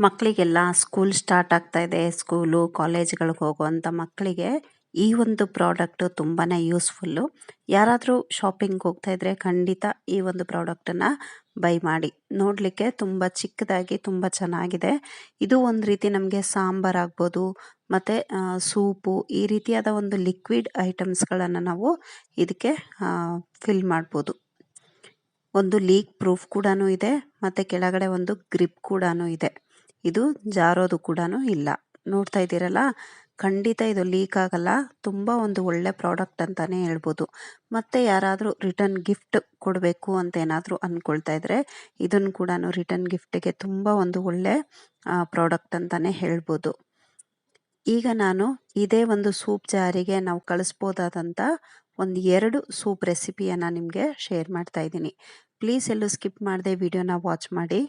ಮಕ್ಕಳಿಗೆಲ್ಲ school start ಆಗ್ತಾ ಇದೆ ಸ್ಕೂಲು ಕಾಲೇಜ್ಗಳಿಗೆ ಹೋಗುವಂಥ ಮಕ್ಕಳಿಗೆ ಈ ಒಂದು ಪ್ರಾಡಕ್ಟು ತುಂಬಾ ಯೂಸ್ಫುಲ್ಲು ಯಾರಾದರೂ ಶಾಪಿಂಗ್ ಹೋಗ್ತಾ ಇದ್ರೆ ಖಂಡಿತ ಈ ಒಂದು ಪ್ರಾಡಕ್ಟನ್ನು ಬೈ ಮಾಡಿ. ನೋಡಲಿಕ್ಕೆ ತುಂಬ ಚಿಕ್ಕದಾಗಿ, ತುಂಬ ಚೆನ್ನಾಗಿದೆ. ಇದು ಒಂದು ರೀತಿ ನಮಗೆ ಸಾಂಬಾರ್ ಆಗ್ಬೋದು, ಮತ್ತು ಸೂಪು ಈ ರೀತಿಯಾದ ಒಂದು ಲಿಕ್ವಿಡ್ ಐಟಮ್ಸ್ಗಳನ್ನು ನಾವು ಇದಕ್ಕೆ ಫಿಲ್ ಮಾಡ್ಬೋದು. ಒಂದು ಲೀಕ್ ಪ್ರೂಫ್ ಕೂಡ ಇದೆ, ಮತ್ತು ಕೆಳಗಡೆ ಒಂದು ಗ್ರಿಪ್ ಕೂಡ ಇದೆ. ಇದು ಜಾರೋದು ಕೂಡ ಇಲ್ಲ. ನೋಡ್ತಾ ಇದ್ದೀರಲ್ಲ, ಖಂಡಿತ ಇದು ಲೀಕ್ ಆಗಲ್ಲ. ತುಂಬ ಒಂದು ಒಳ್ಳೆ ಪ್ರಾಡಕ್ಟ್ ಅಂತಾನೆ ಹೇಳ್ಬೋದು. ಮತ್ತೆ ಯಾರಾದರೂ ರಿಟರ್ನ್ ಗಿಫ್ಟ್ ಕೊಡಬೇಕು ಅಂತ ಏನಾದರೂ ಅಂದ್ಕೊಳ್ತಾ ಇದ್ರೆ ಇದನ್ನು ಕೂಡ ರಿಟರ್ನ್ ಗಿಫ್ಟಿಗೆ ತುಂಬ ಒಂದು ಒಳ್ಳೆ ಪ್ರಾಡಕ್ಟ್ ಅಂತಾನೆ ಹೇಳ್ಬೋದು. ಈಗ ನಾನು ಇದೇ ಒಂದು ಸೂಪ್ ಜಾರಿಗೆ ನಾವು ಕಳಿಸ್ಬೋದಾದಂಥ ಒಂದು ಎರಡು ಸೂಪ್ ರೆಸಿಪಿಯನ್ನು ನಿಮಗೆ ಶೇರ್ ಮಾಡ್ತಾ ಇದ್ದೀನಿ. ಪ್ಲೀಸ್ ಎಲ್ಲೂ ಸ್ಕಿಪ್ ಮಾಡದೆ ವಿಡಿಯೋನ ವಾಚ್ ಮಾಡಿ.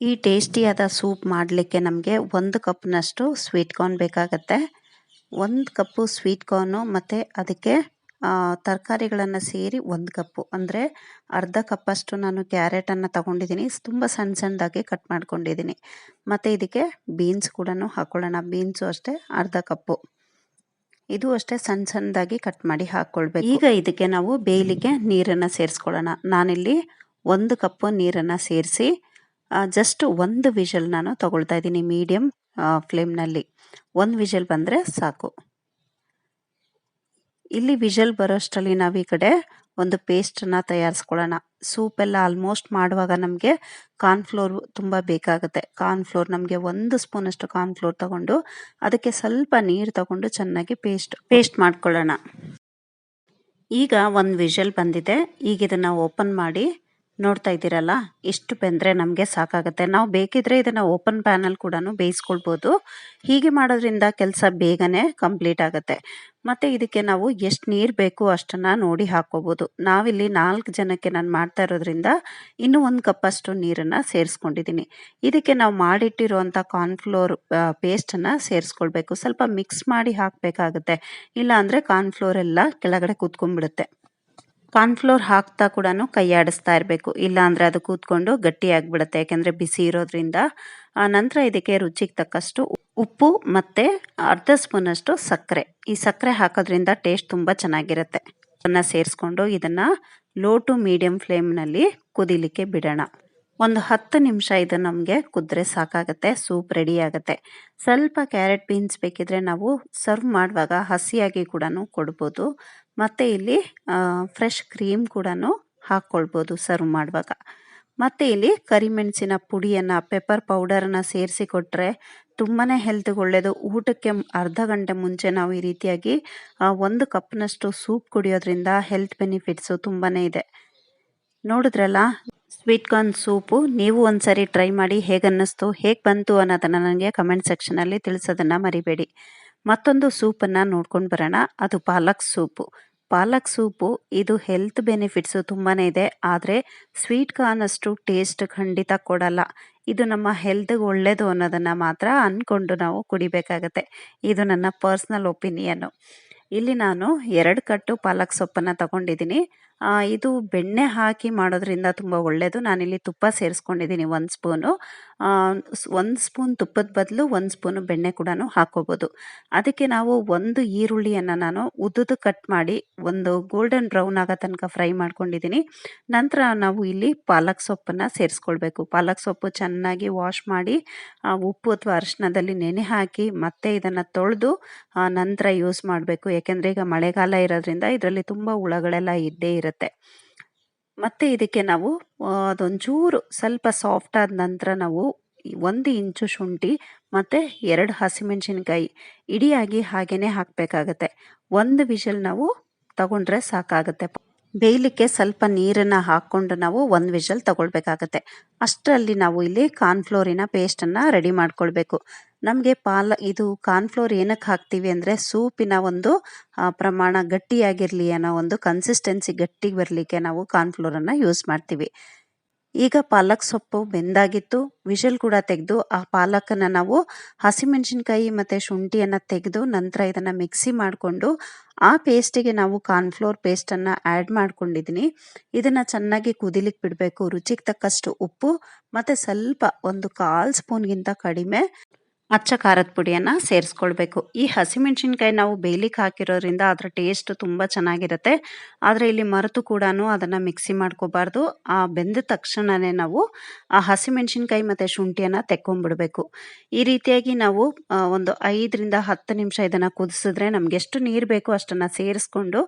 ಈ ಟೇಸ್ಟಿಯಾದ ಸೂಪ್ ಮಾಡಲಿಕ್ಕೆ ನಮಗೆ ಒಂದು ಕಪ್ನಷ್ಟು ಸ್ವೀಟ್ ಕಾರ್ನ್ ಬೇಕಾಗತ್ತೆ. ಒಂದು ಕಪ್ಪು ಸ್ವೀಟ್ ಕಾರ್ನು ಮತ್ತು ಅದಕ್ಕೆ ತರಕಾರಿಗಳನ್ನು ಸೇರಿ ಒಂದು ಕಪ್ಪು. ಅಂದರೆ ಅರ್ಧ ಕಪ್ಪಷ್ಟು ನಾನು ಕ್ಯಾರೆಟನ್ನು ತಗೊಂಡಿದ್ದೀನಿ. ತುಂಬ ಸಣ್ಣ ಸಣ್ಣದಾಗಿ ಕಟ್ ಮಾಡ್ಕೊಂಡಿದ್ದೀನಿ. ಮತ್ತು ಇದಕ್ಕೆ ಬೀನ್ಸ್ ಕೂಡ ಹಾಕ್ಕೊಳ್ಳೋಣ ಬೀನ್ಸು ಅಷ್ಟೇ ಅರ್ಧ ಕಪ್ಪು. ಇದು ಅಷ್ಟೇ ಸಣ್ಣ ಸಣ್ಣದಾಗಿ ಕಟ್ ಮಾಡಿ ಹಾಕ್ಕೊಳ್ಬೇಕು ಈಗ ಇದಕ್ಕೆ ನಾವು ಬೇಯಲಿಕ್ಕೆ ನೀರನ್ನು ಸೇರಿಸ್ಕೊಳ್ಳೋಣ. ನಾನಿಲ್ಲಿ ಒಂದು ಕಪ್ಪು ನೀರನ್ನು ಸೇರಿಸಿ ಜಸ್ಟ್ ಒಂದು ವಿಷಲ್ ನಾನು ತಗೊಳ್ತಾ ಇದ್ದೀನಿ ಮೀಡಿಯಮ್ ಫ್ಲೇಮ್ನಲ್ಲಿ ಒಂದು ವಿಷಲ್ ಬಂದರೆ ಸಾಕು. ಇಲ್ಲಿ ವಿಷಲ್ ಬರೋಷ್ಟರಲ್ಲಿ ನಾವು ಈ ಕಡೆ ಒಂದು ಪೇಸ್ಟನ್ನು ತಯಾರಿಸ್ಕೊಳ್ಳೋಣ. ಸೂಪ್ ಎಲ್ಲ ಆಲ್ಮೋಸ್ಟ್ ಮಾಡುವಾಗ ನಮಗೆ ಕಾರ್ನ್ಫ್ಲೋರ್ ತುಂಬ ಬೇಕಾಗುತ್ತೆ. ಕಾರ್ನ್ಫ್ಲೋರ್ ನಮಗೆ ಒಂದು ಸ್ಪೂನಷ್ಟು ಕಾರ್ನ್ಫ್ಲೋರ್ ತಗೊಂಡು ಅದಕ್ಕೆ ಸ್ವಲ್ಪ ನೀರು ತಗೊಂಡು ಚೆನ್ನಾಗಿ ಪೇಸ್ಟ್ ಪೇಸ್ಟ್ ಮಾಡ್ಕೊಳ್ಳೋಣ. ಈಗ ಒಂದು ವಿಷಲ್ ಬಂದಿದೆ. ಈಗ ಇದನ್ನು ಓಪನ್ ಮಾಡಿ ನೋಡ್ತಾ ಇದ್ದೀರಲ್ಲ? ಇಷ್ಟು ಬೆಂದರೆ ನಮಗೆ ಸಾಕಾಗುತ್ತೆ. ನಾವು ಬೇಕಿದ್ರೆ ಇದನ್ನು ಓಪನ್ ಪ್ಯಾನಲ್ ಕೂಡ ಬೇಯಿಸ್ಕೊಳ್ಬೋದು. ಹೀಗೆ ಮಾಡೋದ್ರಿಂದ ಕೆಲಸ ಬೇಗನೆ ಕಂಪ್ಲೀಟ್ ಆಗುತ್ತೆ. ಮತ್ತು ಇದಕ್ಕೆ ನಾವು ಎಷ್ಟು ನೀರು ಬೇಕು ಅಷ್ಟನ್ನು ನೋಡಿ ಹಾಕ್ಕೋಬೋದು. ನಾವಿಲ್ಲಿ ನಾಲ್ಕು ಜನಕ್ಕೆ ನಾನು ಮಾಡ್ತಾ ಇರೋದ್ರಿಂದ ಇನ್ನೂ ಒಂದು ಕಪ್ಪಷ್ಟು ನೀರನ್ನು ಸೇರಿಸ್ಕೊಂಡಿದ್ದೀನಿ. ಇದಕ್ಕೆ ನಾವು ಮಾಡಿಟ್ಟಿರುವಂಥ ಕಾರ್ನ್ಫ್ಲೋರ್ ಪೇಸ್ಟನ್ನು ಸೇರಿಸ್ಕೊಳ್ಬೇಕು. ಸ್ವಲ್ಪ ಮಿಕ್ಸ್ ಮಾಡಿ ಹಾಕಬೇಕಾಗುತ್ತೆ. ಇಲ್ಲ ಅಂದರೆ ಕಾರ್ನ್ಫ್ಲೋರ್ ಎಲ್ಲ ಕೆಳಗಡೆ ಕೂತ್ಕೊಂಡ್ಬಿಡುತ್ತೆ. ಕಾರ್ನ್ಫ್ಲೋರ್ ಹಾಕ್ತಾ ಕೂಡ ಕೈ ಆಡಿಸ್ತಾ ಇರಬೇಕು. ಇಲ್ಲಾಂದರೆ ಅದು ಕೂತ್ಕೊಂಡು ಗಟ್ಟಿಯಾಗಿಬಿಡುತ್ತೆ. ಯಾಕೆಂದರೆ ಬಿಸಿ ಇರೋದ್ರಿಂದ ನಂತರ ಇದಕ್ಕೆ ರುಚಿಗೆ ತಕ್ಕಷ್ಟು ಉಪ್ಪು ಮತ್ತು ಅರ್ಧ ಸ್ಪೂನಷ್ಟು ಸಕ್ಕರೆ. ಈ ಸಕ್ಕರೆ ಹಾಕೋದ್ರಿಂದ ಟೇಸ್ಟ್ ತುಂಬ ಚೆನ್ನಾಗಿರುತ್ತೆ. ಅದನ್ನು ಸೇರಿಸ್ಕೊಂಡು ಇದನ್ನು ಲೋ ಟು ಮೀಡಿಯಂ ಫ್ಲೇಮ್ನಲ್ಲಿ ಕುದಿಲಿಕ್ಕೆ ಬಿಡೋಣ. ಒಂದು ಹತ್ತು ನಿಮಿಷ ಇದು ನಮಗೆ ಕುದ್ರೆ ಸಾಕಾಗುತ್ತೆ, ಸೂಪ್ ರೆಡಿ ಆಗುತ್ತೆ. ಸ್ವಲ್ಪ ಕ್ಯಾರೆಟ್ ಬೀನ್ಸ್ ಬೇಕಿದ್ರೆ ನಾವು ಸರ್ವ್ ಮಾಡುವಾಗ ಹಸಿಯಾಗಿ ಕೂಡ ಕೊಡ್ಬೋದು. ಮತ್ತು ಇಲ್ಲಿ ಫ್ರೆಶ್ ಕ್ರೀಮ್ ಕೂಡ ಹಾಕ್ಕೊಳ್ಬೋದು ಸರ್ವ್ ಮಾಡುವಾಗ. ಮತ್ತು ಇಲ್ಲಿ ಕರಿಮೆಣಸಿನ ಪುಡಿಯನ್ನು ಪೆಪ್ಪರ್ ಪೌಡರನ್ನು ಸೇರಿಸಿ ಕೊಟ್ಟರೆ ತುಂಬಾ ಹೆಲ್ತ್ಗೆ ಒಳ್ಳೆಯದು ಊಟಕ್ಕೆ ಅರ್ಧ ಗಂಟೆ ಮುಂಚೆ ನಾವು ಈ ರೀತಿಯಾಗಿ ಒಂದು ಕಪ್ನಷ್ಟು ಸೂಪ್ ಕುಡಿಯೋದ್ರಿಂದ ಹೆಲ್ತ್ ಬೆನಿಫಿಟ್ಸು ತುಂಬಾ ಇದೆ. ನೋಡಿದ್ರಲ್ಲ? ಸ್ವೀಟ್ ಕಾರ್ನ್ ಸೂಪು ನೀವು ಒಂದ್ಸರಿ ಟ್ರೈ ಮಾಡಿ ಹೇಗೆ ಅನ್ನಿಸ್ತು, ಹೇಗೆ ಬಂತು ಅನ್ನೋದನ್ನು ನನಗೆ ಕಮೆಂಟ್ ಸೆಕ್ಷನಲ್ಲಿ ತಿಳಿಸೋದನ್ನು ಮರಿಬೇಡಿ. ಮತ್ತೊಂದು ಸೂಪನ್ನು ನೋಡ್ಕೊಂಡು ಬರೋಣ. ಅದು ಪಾಲಕ್ ಸೂಪು ಪಾಲಕ್ ಸೂಪು ಇದು ಹೆಲ್ತ್ ಬೆನಿಫಿಟ್ಸು ತುಂಬಾ ಇದೆ. ಆದರೆ ಸ್ವೀಟ್ ಕಾರ್ನ್ ಅಷ್ಟು ಟೇಸ್ಟ್ ಖಂಡಿತ ಕೊಡಲ್ಲ. ಇದು ನಮ್ಮ ಹೆಲ್ತ್ಗೆ ಒಳ್ಳೆಯದು ಅನ್ನೋದನ್ನು ಮಾತ್ರ ಅಂದ್ಕೊಂಡು ನಾವು ಕುಡಿಬೇಕಾಗತ್ತೆ. ಇದು ನನ್ನ ಪರ್ಸ್ನಲ್ ಒಪಿನಿಯನ್ನು ಇಲ್ಲಿ ನಾನು ಎರಡು ಕಟ್ಟು ಪಾಲಕ್ ಸೊಪ್ಪನ್ನು ತಗೊಂಡಿದ್ದೀನಿ. ಇದು ಬೆಣ್ಣೆ ಹಾಕಿ ಮಾಡೋದ್ರಿಂದ ತುಂಬ ಒಳ್ಳೆಯದು ನಾನಿಲ್ಲಿ ತುಪ್ಪ ಸೇರಿಸ್ಕೊಂಡಿದ್ದೀನಿ ಒಂದು ಸ್ಪೂನು. ಒಂದು ಸ್ಪೂನ್ ತುಪ್ಪದ ಬದಲು ಒಂದು ಸ್ಪೂನು ಬೆಣ್ಣೆ ಕೂಡ ಹಾಕೋಬೋದು. ಅದಕ್ಕೆ ನಾವು ಒಂದು ಈರುಳ್ಳಿಯನ್ನು ನಾನು ಉದ್ದುದು ಕಟ್ ಮಾಡಿ ಒಂದು ಗೋಲ್ಡನ್ ಬ್ರೌನ್ ಆಗೋ ತನಕ ಫ್ರೈ ಮಾಡ್ಕೊಂಡಿದ್ದೀನಿ. ನಂತರ ನಾವು ಇಲ್ಲಿ ಪಾಲಕ್ ಸೊಪ್ಪನ್ನು ಸೇರಿಸ್ಕೊಳ್ಬೇಕು. ಪಾಲಕ್ ಸೊಪ್ಪು ಚೆನ್ನಾಗಿ ವಾಶ್ ಮಾಡಿ ಉಪ್ಪು ಅಥವಾ ಅರಿಶಿನದಲ್ಲಿ ನೆನೆ ಹಾಕಿ ಮತ್ತೆ ಇದನ್ನು ತೊಳೆದು ನಂತರ ಯೂಸ್ ಮಾಡಬೇಕು. ಯಾಕೆಂದರೆ ಈಗ ಮಳೆಗಾಲ ಇರೋದ್ರಿಂದ ಇದರಲ್ಲಿ ತುಂಬ ಹುಳಗಳೆಲ್ಲ ಇದ್ದೇ ಇರುತ್ತೆ. ಮತ್ತು ಇದಕ್ಕೆ ನಾವು ಅದೊಂಚೂರು ಸ್ವಲ್ಪ ಸಾಫ್ಟ್ ಆದ ನಂತರ ನಾವು ಒಂದು ಇಂಚು ಶುಂಠಿ ಮತ್ತು ಎರಡು ಹಸಿಮೆಣಸಿನ್ಕಾಯಿ ಇಡಿಯಾಗಿ ಹಾಗೇ ಹಾಕಬೇಕಾಗತ್ತೆ. ಒಂದು ವಿಷಲ್ ನಾವು ತಗೊಂಡ್ರೆ ಸಾಕಾಗುತ್ತೆ. ಬೇಯಲಿಕ್ಕೆ ಸ್ವಲ್ಪ ನೀರನ್ನು ಹಾಕ್ಕೊಂಡು ನಾವು ಒಂದು ವಿಷಲ್ ತಗೊಳ್ಬೇಕಾಗತ್ತೆ. ಅಷ್ಟರಲ್ಲಿ ನಾವು ಇಲ್ಲಿ ಕಾರ್ನ್ಫ್ಲೋರಿನ ಪೇಸ್ಟನ್ನು ರೆಡಿ ಮಾಡ್ಕೊಳ್ಬೇಕು. ನಮಗೆ ಪಾಲ, ಇದು ಕಾರ್ನ್ಫ್ಲೋರ್ ಏನಕ್ಕೆ ಹಾಕ್ತೀವಿ ಅಂದರೆ ಸೂಪಿನ ಒಂದು ಪ್ರಮಾಣ ಗಟ್ಟಿಯಾಗಿರಲಿ ಅನ್ನೋ ಒಂದು ಕನ್ಸಿಸ್ಟೆನ್ಸಿ ಗಟ್ಟಿಗೆ ಬರಲಿಕ್ಕೆ ನಾವು ಕಾರ್ನ್ಫ್ಲೋರನ್ನು ಯೂಸ್ ಮಾಡ್ತೀವಿ. ಈಗ ಪಾಲಕ್ ಸೊಪ್ಪು ಬೆಂದಾಗಿತ್ತು. ವಿಷಲ್ ಕೂಡ ತೆಗೆದು ಆ ಪಾಲಕನ್ನು ನಾವು ಹಸಿಮೆಣಸಿನ್ಕಾಯಿ ಮತ್ತು ಶುಂಠಿಯನ್ನು ತೆಗೆದು ನಂತರ ಇದನ್ನು ಮಿಕ್ಸಿ ಮಾಡಿಕೊಂಡು ಆ ಪೇಸ್ಟಿಗೆ ನಾವು ಕಾರ್ನ್ಫ್ಲೋರ್ ಪೇಸ್ಟನ್ನು ಆ್ಯಡ್ ಮಾಡ್ಕೊಂಡಿದ್ದೀನಿ ಇದನ್ನು ಚೆನ್ನಾಗಿ ಕುದಿಲಿಕ್ಕೆ ಬಿಡಬೇಕು. ರುಚಿಗೆ ತಕ್ಕಷ್ಟು ಉಪ್ಪು ಮತ್ತು ಸ್ವಲ್ಪ ಒಂದು ಕಾಲು ಸ್ಪೂನ್ಗಿಂತ ಕಡಿಮೆ ಅಚ್ಚ ಖಾರದ ಪುಡಿಯನ್ನು ಸೇರಿಸ್ಕೊಳ್ಬೇಕು. ಈ ಹಸಿಮೆಣಸಿನ್ಕಾಯಿ ನಾವು ಬೇಯಲಿಕ್ಕೆ ಹಾಕಿರೋದ್ರಿಂದ ಅದರ ಟೇಸ್ಟ್ ತುಂಬ ಚೆನ್ನಾಗಿರುತ್ತೆ. ಆದರೆ ಇಲ್ಲಿ ಮರೆತು ಕೂಡ ಅದನ್ನು ಮಿಕ್ಸಿ ಮಾಡ್ಕೋಬಾರ್ದು. ಆ ಬೆಂದ ತಕ್ಷಣವೇ ನಾವು ಆ ಹಸಿಮೆಣಸಿನ್ಕಾಯಿ ಮತ್ತು ಶುಂಠಿಯನ್ನು ತೆಕ್ಕೊಂಡ್ಬಿಡಬೇಕು ಈ ರೀತಿಯಾಗಿ ನಾವು ಒಂದು ಐದರಿಂದ ಹತ್ತು ನಿಮಿಷ ಇದನ್ನು ಕುದಿಸಿದ್ರೆ ನಮ್ಗೆ ಎಷ್ಟು ನೀರು ಬೇಕೋ ಅಷ್ಟನ್ನು ಸೇರಿಸ್ಕೊಂಡು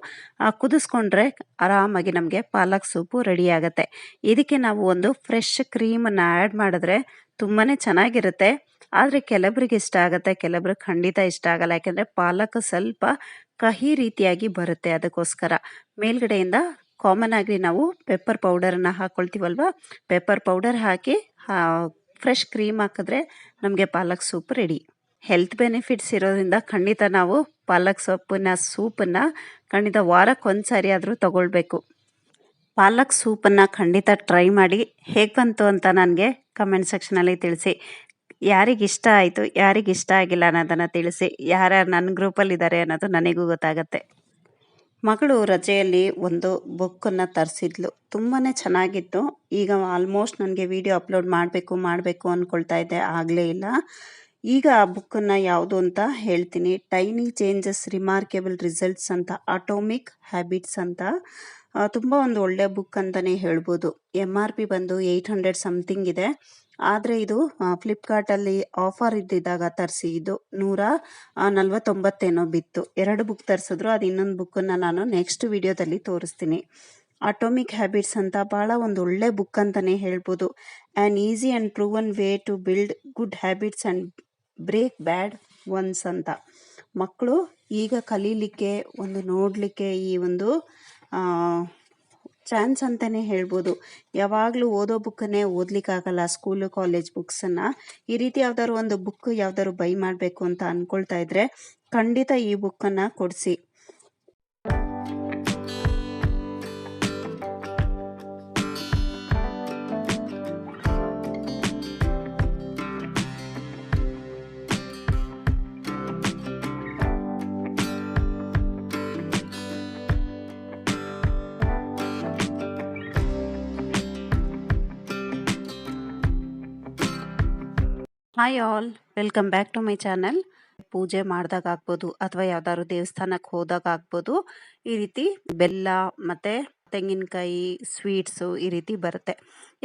ಕುದಿಸ್ಕೊಂಡ್ರೆ ಆರಾಮಾಗಿ ನಮಗೆ ಪಾಲಕ್ ಸೂಪು ರೆಡಿ ಆಗುತ್ತೆ. ಇದಕ್ಕೆ ನಾವು ಒಂದು ಫ್ರೆಶ್ ಕ್ರೀಮನ್ನು ಆ್ಯಡ್ ಮಾಡಿದ್ರೆ ತುಂಬಾ ಚೆನ್ನಾಗಿರುತ್ತೆ. ಆದರೆ ಕೆಲವರಿಗೆ ಇಷ್ಟ ಆಗುತ್ತೆ ಕೆಲವ್ರಿಗೆ ಖಂಡಿತ ಇಷ್ಟ ಆಗಲ್ಲ. ಯಾಕೆಂದರೆ ಪಾಲಕ್ ಸ್ವಲ್ಪ ಕಹಿ ರೀತಿಯಾಗಿ ಬರುತ್ತೆ ಅದಕ್ಕೋಸ್ಕರ. ಮೇಲ್ಗಡೆಯಿಂದ ಕಾಮನ್ ಆಗಿ ನಾವು ಪೆಪ್ಪರ್ ಪೌಡರನ್ನು ಹಾಕ್ಕೊಳ್ತೀವಲ್ವ ಪೆಪ್ಪರ್ ಪೌಡರ್ ಹಾಕಿ ಫ್ರೆಶ್ ಕ್ರೀಮ್ ಹಾಕಿದ್ರೆ ನಮಗೆ palak soup ready health benefits ಇರೋದ್ರಿಂದ ಖಂಡಿತ ನಾವು ಪಾಲಕ್ ಸೊಪ್ಪಿನ ಸೂಪನ್ನು ಖಂಡಿತ ವಾರಕ್ಕೆ ಒಂದು ಸಾರಿ ಆದರೂ ತಗೊಳ್ಬೇಕು. ಪಾಲಕ್ ಸೂಪನ್ನು ಖಂಡಿತ ಟ್ರೈ ಮಾಡಿ ಹೇಗೆ ಬಂತು ಅಂತ ನನಗೆ ಕಮೆಂಟ್ ಸೆಕ್ಷನಲ್ಲಿ ತಿಳಿಸಿ. ಯಾರಿಗೆ ಇಷ್ಟ ಆಯಿತು ಯಾರಿಗೆ ಇಷ್ಟ ಆಗಿಲ್ಲ ಅನ್ನೋದನ್ನು ತಿಳಿಸಿ, ಯಾರ ನನ್ನ ಗ್ರೂಪಲ್ಲಿದ್ದಾರೆ ಅನ್ನೋದು ನನಗೂ ಗೊತ್ತಾಗತ್ತೆ. ಮಗಳು ರಜೆಯಲ್ಲಿ ಒಂದು ಬುಕ್ಕನ್ನು ತರಿಸಿದ್ಲು. ತುಂಬಾ ಚೆನ್ನಾಗಿತ್ತು. ಈಗ ಆಲ್ಮೋಸ್ಟ್ ನನಗೆ ವಿಡಿಯೋ ಅಪ್ಲೋಡ್ ಮಾಡಬೇಕು ಮಾಡಬೇಕು ಅಂದ್ಕೊಳ್ತಾ ಇದ್ದೆ ಆಗಲೇ ಇಲ್ಲ. ಈಗ ಆ ಬುಕ್ಕನ್ನು ಯಾವುದು ಅಂತ ಹೇಳ್ತೀನಿ. ಟೈನಿ ಚೇಂಜಸ್ ರಿಮಾರ್ಕೆಬಲ್ ರಿಸಲ್ಟ್ಸ್ ಅಂತ ಅಟೋಮಿಕ್ ಹ್ಯಾಬಿಟ್ಸ್ ಅಂತ. ತುಂಬ ಒಂದು ಒಳ್ಳೆ ಬುಕ್ ಅಂತಲೇ ಹೇಳ್ಬೋದು. ಎಂ ಆರ್ ಪಿ ಬಂದು ಏಯ್ಟ್ ಹಂಡ್ರೆಡ್ ಸಮಥಿಂಗ್ ಇದೆ. ಆದರೆ ಇದು ಫ್ಲಿಪ್ಕಾರ್ಟಲ್ಲಿ ಆಫರ್ ಇದ್ದಿದ್ದಾಗ ತರಿಸಿ, ಇದು ನೂರ ನಲ್ವತ್ತೊಂಬತ್ತೇನೋ ಬಿತ್ತು. ಎರಡು ಬುಕ್ ತರಿಸಿದ್ರು, ಅದು ಇನ್ನೊಂದು ಬುಕ್ಕನ್ನು ನಾನು ನೆಕ್ಸ್ಟ್ ವಿಡಿಯೋದಲ್ಲಿ ತೋರಿಸ್ತೀನಿ. ಅಟೋಮಿಕ್ ಹ್ಯಾಬಿಟ್ಸ್ ಅಂತ ಭಾಳ ಒಂದು ಒಳ್ಳೆ ಬುಕ್ ಅಂತಲೇ ಹೇಳ್ಬೋದು. An easy and proven way to build good habits and break bad ones ಅಂತ. ಮಕ್ಕಳು ಈಗ ಕಲೀಲಿಕ್ಕೆ, ಒಂದು ನೋಡಲಿಕ್ಕೆ ಈ ಒಂದು ಚಾನ್ಸ್ ಅಂತಾನೆ ಹೇಳ್ಬೋದು. ಯಾವಾಗಲೂ ಓದೋ ಬುಕ್ಕನ್ನೇ ಓದ್ಲಿಕ್ಕಾಗಲ್ಲ ಸ್ಕೂಲು ಕಾಲೇಜ್ ಬುಕ್ಸನ್ನು ಈ ರೀತಿ ಯಾವ್ದಾದ್ರು ಒಂದು ಬುಕ್ ಯಾವ್ದಾದ್ರು ಬೈ ಮಾಡಬೇಕು ಅಂತ ಅಂದ್ಕೊಳ್ತಾ ಇದ್ರೆ ಖಂಡಿತ ಈ ಬುಕ್ಕನ್ನು ಕೊಡಿಸಿ. Hi all welcome back to my channel ಪೂಜೆ ಮಾಡಿದಾಗ ಆಗ್ಬೋದು ಅಥವಾ ಯಾವ್ದಾದ್ರು ದೇವಸ್ಥಾನಕ್ಕೆ ಹೋದಾಗ ಆಗ್ಬೋದು. ಈ ರೀತಿ ಬೆಲ್ಲ ಮತ್ತು ತೆಂಗಿನಕಾಯಿ ಸ್ವೀಟ್ಸು ಈ ರೀತಿ ಬರುತ್ತೆ.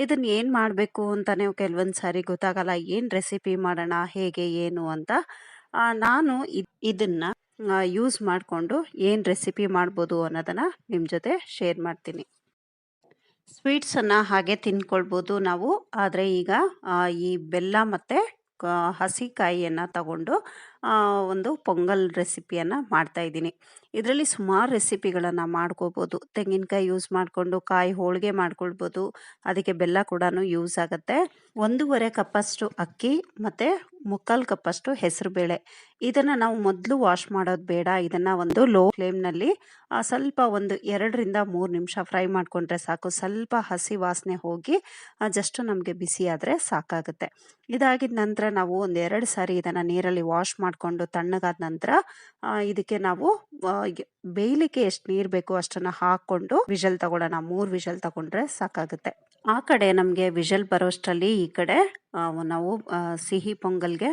ಇದನ್ನು ಏನು ಮಾಡಬೇಕು ಅಂತಲೇ ಕೆಲವೊಂದು ಸಾರಿ ಗೊತ್ತಾಗಲ್ಲ. ಏನು ರೆಸಿಪಿ ಮಾಡೋಣ, ಹೇಗೆ, ಏನು ಅಂತ. ನಾನು ಇದನ್ನ ಯೂಸ್ ಮಾಡಿಕೊಂಡು ಏನು ರೆಸಿಪಿ ಮಾಡ್ಬೋದು ಅನ್ನೋದನ್ನು ನಿಮ್ಮ ಜೊತೆ ಶೇರ್ ಮಾಡ್ತೀನಿ. ಸ್ವೀಟ್ಸನ್ನು ಹಾಗೆ ತಿನ್ಕೊಳ್ಬೋದು ನಾವು. ಆದರೆ ಈಗ ಈ ಬೆಲ್ಲ ಮತ್ತು ಹಸಿ ಕಾಯಿಯನ್ನು ತಗೊಂಡು ಒಂದು ಪೊಂಗಲ್ ರೆಸಿಪಿಯನ್ನು ಮಾಡ್ತಾ ಇದ್ದೀನಿ. ಇದರಲ್ಲಿ ಸುಮಾರು ರೆಸಿಪಿಗಳನ್ನು ಮಾಡ್ಕೋಬೋದು. ತೆಂಗಿನಕಾಯಿ ಯೂಸ್ ಮಾಡಿಕೊಂಡು, ಕಾಯಿ ಹೋಳಿಗೆ ಮಾಡ್ಕೊಳ್ಬೋದು. ಅದಕ್ಕೆ ಬೆಲ್ಲ ಕೂಡ ಯೂಸ್ ಆಗುತ್ತೆ. ಒಂದೂವರೆ ಕಪ್ಪಷ್ಟು ಅಕ್ಕಿ ಮತ್ತು ಮುಕ್ಕಾಲು ಕಪ್ಪಷ್ಟು ಹೆಸರುಬೇಳೆ. ಇದನ್ನು ನಾವು ಮೊದಲು ವಾಶ್ ಮಾಡೋದು ಬೇಡ. ಇದನ್ನು ಒಂದು ಲೋ ಫ್ಲೇಮ್ನಲ್ಲಿ ಸ್ವಲ್ಪ ಒಂದು ಎರಡರಿಂದ ಮೂರು ನಿಮಿಷ ಫ್ರೈ ಮಾಡಿಕೊಂಡ್ರೆ ಸಾಕು. ಸ್ವಲ್ಪ ಹಸಿ ವಾಸನೆ ಹೋಗಿ ಜಸ್ಟ್ ನಮಗೆ ಬಿಸಿ ಆದರೆ ಸಾಕಾಗುತ್ತೆ. ಇದಾಗಿದ ನಂತರ ನಾವು ಒಂದು ಎರಡು ಸಾರಿ ಇದನ್ನು ನೀರಲ್ಲಿ ವಾಶ್ ಮಾಡಿಕೊಂಡು ತಣ್ಣಗಾದ ನಂತರ ಇದಕ್ಕೆ ನಾವು ಬೇಯಲಿಕ್ಕೆ ಎಷ್ಟು ನೀರು ಬೇಕು ಅಷ್ಟನ್ನು ಹಾಕ್ಕೊಂಡು ವಿಷಲ್ ತಗೊಳ್ಳೋಣ. ಮೂರು ವಿಷಲ್ ತಗೊಂಡ್ರೆ ಸಾಕಾಗುತ್ತೆ. ಆ ಕಡೆ ನಮಗೆ ವಿಷಲ್ ಬರೋಷ್ಟರಲ್ಲಿ ಈ ಕಡೆ ನಾವು ಸಿಹಿ ಪೊಂಗಲ್ಗೆ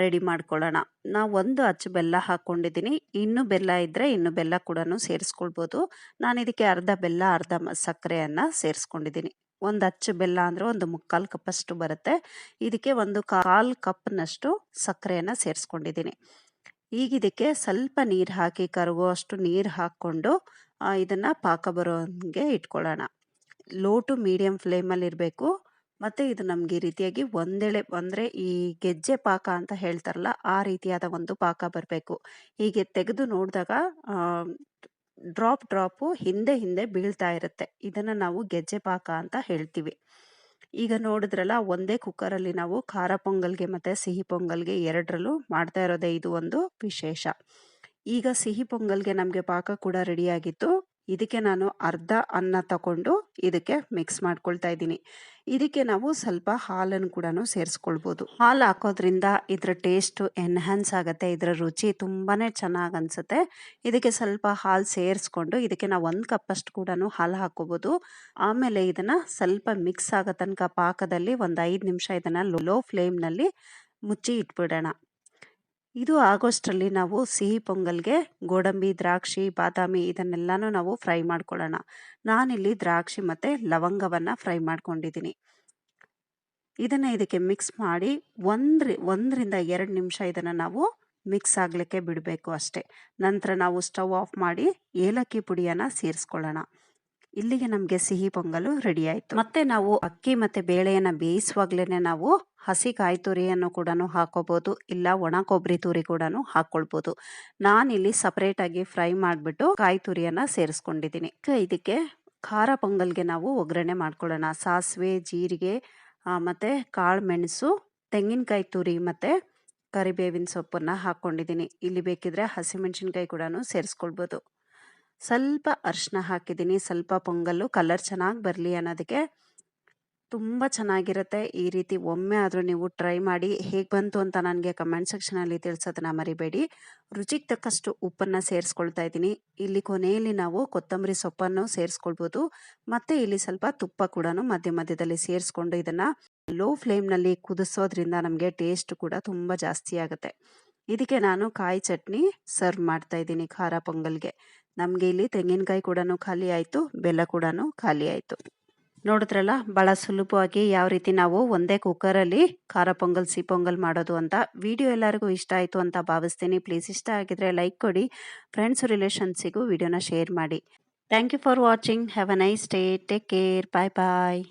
ರೆಡಿ ಮಾಡ್ಕೊಳ್ಳೋಣ. ನಾವು ಒಂದು ಅಚ್ಚು ಬೆಲ್ಲ ಹಾಕ್ಕೊಂಡಿದ್ದೀನಿ ಇನ್ನು ಬೆಲ್ಲ ಇದ್ದರೆ ಇನ್ನು ಬೆಲ್ಲ ಕೂಡ ಸೇರಿಸ್ಕೊಳ್ಬೋದು. ನಾನು ಇದಕ್ಕೆ ಅರ್ಧ ಬೆಲ್ಲ, ಅರ್ಧ ಸಕ್ಕರೆಯನ್ನು ಸೇರಿಸ್ಕೊಂಡಿದ್ದೀನಿ ಒಂದು ಅಚ್ಚು ಬೆಲ್ಲ ಅಂದರೆ ಒಂದು ಮುಕ್ಕಾಲು ಕಪ್ಪಷ್ಟು ಬರುತ್ತೆ. ಇದಕ್ಕೆ ಒಂದು ಕಾಲು ಕಪ್ನಷ್ಟು ಸಕ್ಕರೆಯನ್ನು ಸೇರಿಸ್ಕೊಂಡಿದ್ದೀನಿ. ಈಗ ಇದಕ್ಕೆ ಸ್ವಲ್ಪ ನೀರು ಹಾಕಿ, ಕರಗುವಷ್ಟು ನೀರು ಹಾಕ್ಕೊಂಡು ಇದನ್ನು ಪಾಕ ಬರೋ ಹಂಗೆ ಇಟ್ಕೊಳ್ಳೋಣ. ಲೋ ಟು ಮೀಡಿಯಮ್ ಫ್ಲೇಮಲ್ಲಿ ಇರಬೇಕು. ಮತ್ತು ಇದು ನಮಗೆ ಈ ರೀತಿಯಾಗಿ ಒಂದೆಳೆ, ಅಂದರೆ ಈ ಗೆಜ್ಜೆ ಪಾಕ ಅಂತ ಹೇಳ್ತಾರಲ್ಲ, ಆ ರೀತಿಯಾದ ಒಂದು ಪಾಕ ಬರಬೇಕು. ಹೀಗೆ ತೆಗೆದು ನೋಡಿದಾಗ ಡ್ರಾಪ್ ಡ್ರಾಪು ಹಿಂದೆ ಹಿಂದೆ ಬೀಳ್ತಾ ಇರುತ್ತೆ. ಇದನ್ನು ನಾವು ಗೆಜ್ಜೆ ಪಾಕ ಅಂತ ಹೇಳ್ತೀವಿ. ಈಗ ನೋಡಿದ್ರಲ್ಲ, ಒಂದೇ ಕುಕ್ಕರಲ್ಲಿ ನಾವು ಖಾರ ಪೊಂಗಲ್ಗೆ ಮತ್ತು ಸಿಹಿ ಪೊಂಗಲ್ಗೆ ಎರಡರಲ್ಲೂ ಮಾಡ್ತಾ ಇರೋದೇ ಇದು ಒಂದು ವಿಶೇಷ. ಈಗ ಸಿಹಿ ಪೊಂಗಲ್ಗೆ ನಮಗೆ ಪಾಕ ಕೂಡ ರೆಡಿಯಾಗಿತ್ತು ಇದಕ್ಕೆ ನಾನು ಅರ್ಧ ಅನ್ನ ತಗೊಂಡು ಇದಕ್ಕೆ ಮಿಕ್ಸ್ ಮಾಡ್ಕೊಳ್ತಾ ಇದ್ದೀನಿ. ಇದಕ್ಕೆ ನಾವು ಸ್ವಲ್ಪ ಹಾಲನ್ನು ಕೂಡ ಸೇರಿಸ್ಕೊಳ್ಬೋದು. ಹಾಲು ಹಾಕೋದ್ರಿಂದ ಇದರ ಟೇಸ್ಟು ಎನ್ಹ್ಯಾನ್ಸ್ ಆಗುತ್ತೆ, ಇದರ ರುಚಿ ತುಂಬಾ ಚೆನ್ನಾಗಿ ಅನಿಸುತ್ತೆ. ಇದಕ್ಕೆ ಸ್ವಲ್ಪ ಹಾಲು ಸೇರಿಸ್ಕೊಂಡು ಇದಕ್ಕೆ ನಾವು ಒಂದು ಕಪ್ಪಷ್ಟು ಕೂಡ ಹಾಲು ಹಾಕೋಬೋದು. ಆಮೇಲೆ ಇದನ್ನು ಸ್ವಲ್ಪ ಮಿಕ್ಸ್ ಆಗೋ ತನಕ ಪಾಕದಲ್ಲಿ ಒಂದು ಐದು ನಿಮಿಷ ಇದನ್ನು ಲೋ ಫ್ಲೇಮ್ನಲ್ಲಿ ಮುಚ್ಚಿ ಇಟ್ಬಿಡೋಣ. ಇದು ಆಗೋಷ್ಟರಲ್ಲಿ ನಾವು ಸಿಹಿ ಪೊಂಗಲ್ಗೆ ಗೋಡಂಬಿ, ದ್ರಾಕ್ಷಿ, ಬಾದಾಮಿ ಇದನ್ನೆಲ್ಲನೂ ನಾವು ಫ್ರೈ ಮಾಡ್ಕೊಳ್ಳೋಣ. ನಾನಿಲ್ಲಿ ದ್ರಾಕ್ಷಿ ಮತ್ತು ಲವಂಗವನ್ನು ಫ್ರೈ ಮಾಡ್ಕೊಂಡಿದ್ದೀನಿ. ಇದನ್ನು ಇದಕ್ಕೆ ಮಿಕ್ಸ್ ಮಾಡಿ ಒಂದ್ರಿ, ಒಂದರಿಂದ ಎರಡು ನಿಮಿಷ ಇದನ್ನು ನಾವು ಮಿಕ್ಸ್ ಆಗಲಿಕ್ಕೆ ಬಿಡಬೇಕು ಅಷ್ಟೇ. ನಂತರ ನಾವು ಸ್ಟವ್ ಆಫ್ ಮಾಡಿ ಏಲಕ್ಕಿ ಪುಡಿಯನ್ನು ಸೇರಿಸ್ಕೊಳ್ಳೋಣ. ಇಲ್ಲಿಗೆ ನಮಗೆ ಸಿಹಿ ಪೊಂಗಲು ರೆಡಿ ಆಯ್ತು. ಮತ್ತೆ ನಾವು ಅಕ್ಕಿ ಮತ್ತು ಬೇಳೆಯನ್ನು ಬೇಯಿಸುವಾಗ್ಲೇನೆ ನಾವು ಹಸಿ ಕಾಯಿ ತುರಿಯನ್ನು ಕೂಡ ಹಾಕೋಬಹುದು ಇಲ್ಲ ಒಣ ಕೊಬ್ಬರಿ ತುರಿ ಕೂಡ ಹಾಕ್ಕೊಳ್ಬೋದು ನಾನಿಲ್ಲಿ ಸಪ್ರೇಟಾಗಿ ಫ್ರೈ ಮಾಡಿಬಿಟ್ಟು ಕಾಯಿ ತುರಿಯನ್ನು ಸೇರಿಸ್ಕೊಂಡಿದ್ದೀನಿ ಇದಕ್ಕೆ ಖಾರ ಪೊಂಗಲ್ಗೆ ನಾವು ಒಗ್ಗರಣೆ ಮಾಡ್ಕೊಳ್ಳೋಣ. ಸಾಸಿವೆ, ಜೀರಿಗೆ ಮತ್ತು ಕಾಳು ಮೆಣಸು ತೆಂಗಿನಕಾಯಿ ತುರಿ ಮತ್ತು ಕರಿಬೇವಿನ ಸೊಪ್ಪನ್ನು ಹಾಕ್ಕೊಂಡಿದ್ದೀನಿ. ಇಲ್ಲಿ ಬೇಕಿದ್ರೆ ಹಸಿಮೆಣಸಿನ್ಕಾಯಿ ಕೂಡ ಸೇರಿಸ್ಕೊಳ್ಬೋದು. ಸ್ವಲ್ಪ ಅರಿಶಿನ ಹಾಕಿದ್ದೀನಿ, ಸ್ವಲ್ಪ ಪೊಂಗಲ್ಲು ಕಲರ್ ಚೆನ್ನಾಗಿ ಬರಲಿ ಅನ್ನೋದಕ್ಕೆ. ತುಂಬ ಚೆನ್ನಾಗಿರುತ್ತೆ ಈ ರೀತಿ. ಒಮ್ಮೆ ಆದರೂ ನೀವು ಟ್ರೈ ಮಾಡಿ ಹೇಗೆ ಬಂತು ಅಂತ ನನಗೆ ಕಮೆಂಟ್ ಸೆಕ್ಷನಲ್ಲಿ ತಿಳಿಸೋದನ್ನ ಮರಿಬೇಡಿ. ರುಚಿಗೆ ತಕ್ಕಷ್ಟು ಉಪ್ಪನ್ನು ಸೇರಿಸ್ಕೊಳ್ತಾ ಇದ್ದೀನಿ. ಇಲ್ಲಿ ಕೊನೆಯಲ್ಲಿ ನಾವು ಕೊತ್ತಂಬರಿ ಸೊಪ್ಪನ್ನು ಸೇರಿಸ್ಕೊಳ್ಬೋದು. ಮತ್ತು ಇಲ್ಲಿ ಸ್ವಲ್ಪ ತುಪ್ಪ ಕೂಡ ಮಧ್ಯ ಮಧ್ಯದಲ್ಲಿ ಸೇರಿಸ್ಕೊಂಡು ಇದನ್ನು ಲೋ ಫ್ಲೇಮ್ನಲ್ಲಿ ಕುದಿಸೋದ್ರಿಂದ ನಮಗೆ ಟೇಸ್ಟ್ ಕೂಡ ತುಂಬ ಜಾಸ್ತಿ ಆಗುತ್ತೆ. ಇದಕ್ಕೆ ನಾನು ಕಾಯಿ ಚಟ್ನಿ ಸರ್ವ್ ಮಾಡ್ತಾ ಇದ್ದೀನಿ ಖಾರ ಪೊಂಗಲ್ಗೆ. ನಮಗೆ ಇಲ್ಲಿ ತೆಂಗಿನಕಾಯಿ ಕೂಡ ಖಾಲಿ ಆಯಿತು, ಬೆಲ್ಲ ಕೂಡ ಖಾಲಿ ಆಯಿತು. ನೋಡಿದ್ರಲ್ಲ ಭಾಳ ಸುಲಭವಾಗಿ ಯಾವ ರೀತಿ ನಾವು ಒಂದೇ ಕುಕ್ಕರಲ್ಲಿ ಖಾರ ಪೊಂಗಲ್ ಸಿ ಪೊಂಗಲ್ ಮಾಡೋದು ಅಂತ ವಿಡಿಯೋ ಎಲ್ಲರಿಗೂ ಇಷ್ಟ ಆಯಿತು ಅಂತ ಭಾವಿಸ್ತೀನಿ. ಪ್ಲೀಸ್ ಇಷ್ಟ ಆಗಿದ್ರೆ ಲೈಕ್ ಕೊಡಿ. ಫ್ರೆಂಡ್ಸ್ ರಿಲೇಷನ್ಸಿಗೂ ವಿಡಿಯೋನ ಶೇರ್ ಮಾಡಿ. Thank you for watching have a nice day take care bye bye